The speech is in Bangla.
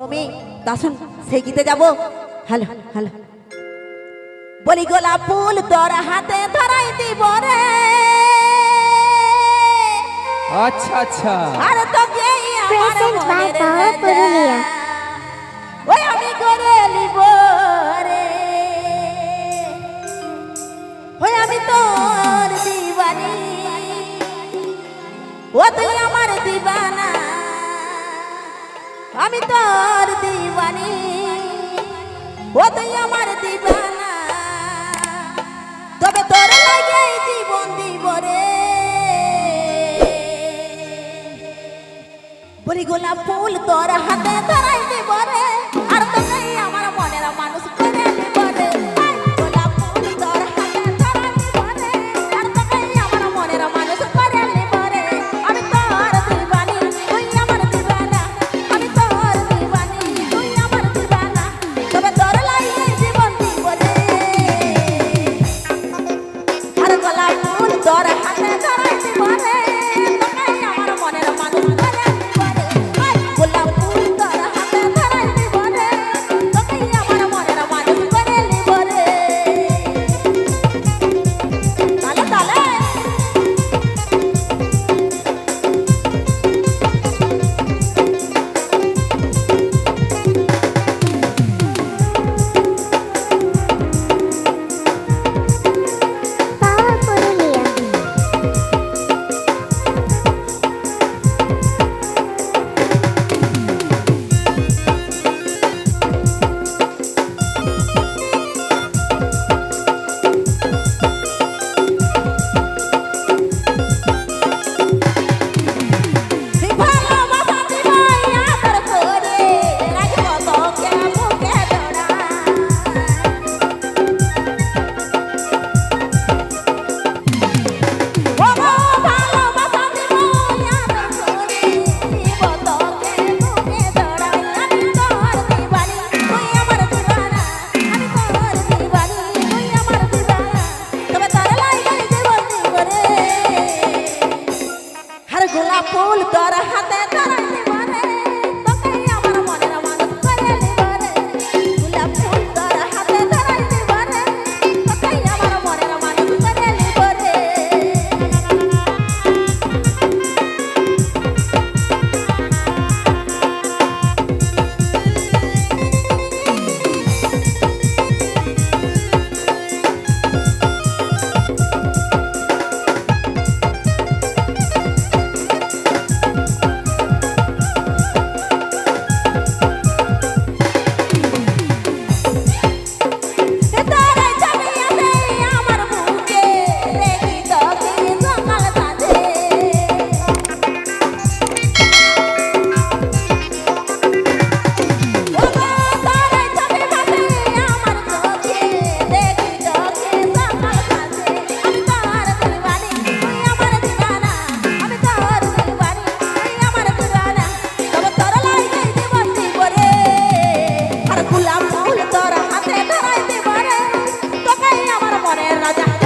তুমি দাসন সেই গীতে যাব। Hello hello. বলি গোলাপ ফুল তোর হাতে ধরাই দিব রে। আচ্ছা আচ্ছা। আর তোকে আমার মনের। ওই আমি করে নিব রে। আমি তোর দিবানি ও তুই আমার দিবানা। তবে তোর লাগে জীবন দিব রে। বলি গোলাপ ফুল তোর হাতে ধরাই দিব রে। Yeah.